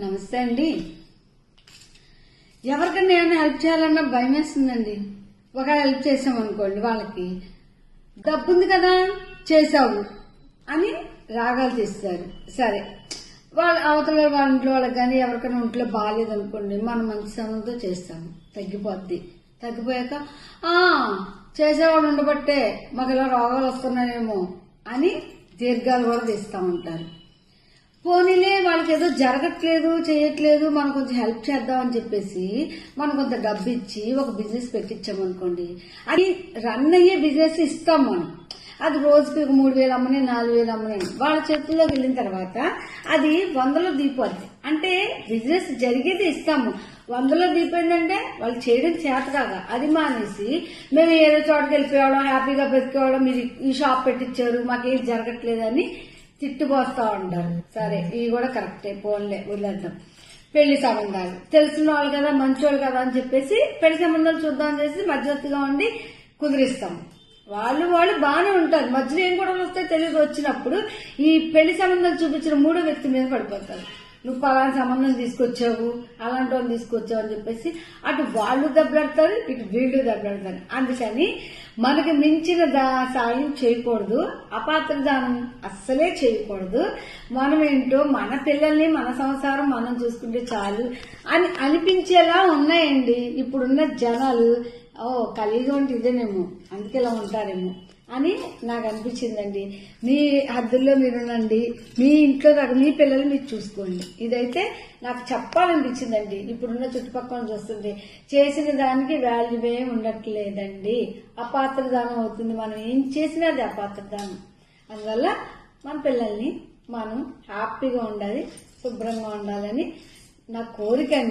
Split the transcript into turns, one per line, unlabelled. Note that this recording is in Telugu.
నమస్తే అండి. ఎవరికైనా ఏమైనా హెల్ప్ చేయాలన్నా భయం వేస్తుందండి. ఒక హెల్ప్ చేసామనుకోండి వాళ్ళకి. డబ్బు ఉంది కదా చేసావు అని రాగాలు తీస్తారు సరే. వాళ్ళ అవతల వాళ్ళ ఇంట్లో వాళ్ళకి కానీ ఎవరికైనా ఒంట్లో బాగాలేదు అనుకోండి మనం మంచి సమయంతో చేస్తాము. తగ్గిపోద్ది. తగ్గిపోయాక ఆ చేసేవాడు ఉండబట్టే మాకు ఇలా రోగాలు వస్తున్నాయేమో అని దీర్ఘాలు కూడా తీస్తూ ఉంటారు. పోనీలే వాళ్ళకి ఏదో జరగట్లేదు చేయట్లేదు మనం కొంచెం హెల్ప్ చేద్దాం అని చెప్పేసి మనం కొంత డబ్బు ఇచ్చి ఒక బిజినెస్ పెట్టించామనుకోండి అది రన్ అయ్యే బిజినెస్ ఇస్తాం మనం. అది రోజుకి ఒక మూడు వేలు అమ్మని నాలుగు వేలు అమ్మని. వాళ్ళ చేతుల్లోకి వెళ్ళిన తర్వాత అది వందలో దీపోద్ది అంటే బిజినెస్ జరిగేది ఇస్తాము. వందలో దీపోయిందంటే వాళ్ళు చేయడం చేత కాగా అది మానేసి మేము ఏదో చోటకి వెళ్ళిపోవడం హ్యాపీగా బ్రతికేవాళ్ళం మీరు ఈ షాప్ పెట్టించారు మాకేం జరగట్లేదని తిట్టుపోస్తా ఉంటారు. సరే ఇవి కూడా కరెక్టే పోన్లే వదిలేద్దాం. పెళ్ళి సంబంధాలు. తెలిసిన వాళ్ళు కదా మంచోళ్ళు కదా అని చెప్పేసి పెళ్ళి సంబంధాలు చూద్దాం చేసి మధ్యవర్తిగా ఉండి కుదిరిస్తాం. వాళ్ళు వాళ్ళు బాగానే ఉంటారు. మధ్యలో ఏం కూడా వస్తే తెలియదు. వచ్చినప్పుడు ఈ పెళ్ళి సంబంధం చూపించిన మూడో వ్యక్తి మీద పడిపోతారు. నువ్వు పలానా సంబంధం తీసుకొచ్చావు అలాంటి వాళ్ళు తీసుకొచ్చావు అని చెప్పేసి అటు వాళ్ళు దెబ్బలాడతారు ఇటు వీళ్ళు దెబ్బలాడతారు. అందుకని మనకి మించిన దా సాయం చేయకూడదు అపాత్ర దానం అస్సలే చేయకూడదు. మనం ఏంటో మన పిల్లల్ని మన సంసారం మనం చూసుకుంటే చాలు అని అనిపించేలా ఉన్నాయండి. ఇప్పుడున్న జనాలు ఓ కలిగి ఉంటే ఇదేనేమో అందుకే ఇలా ఉంటారేమో. అని నాకు అనిపించిందండి. మీ హద్దుల్లో మీరునండి మీ ఇంట్లో కాక మీ పిల్లలు మీరు చూసుకోండి. ఇదైతే నాకు చెప్పాలనిపించిందండి. ఇప్పుడున్న చుట్టుపక్కల చూస్తుంది చేసిన దానికి వాల్యూవే ఉండట్లేదండి. అపాత్రదానం అవుతుంది. మనం ఏం చేసినా అది అపాత్రదానం. అందువల్ల మన పిల్లల్ని మనం హ్యాపీగా ఉండాలి శుభ్రంగా ఉండాలని నా కోరిక అండి.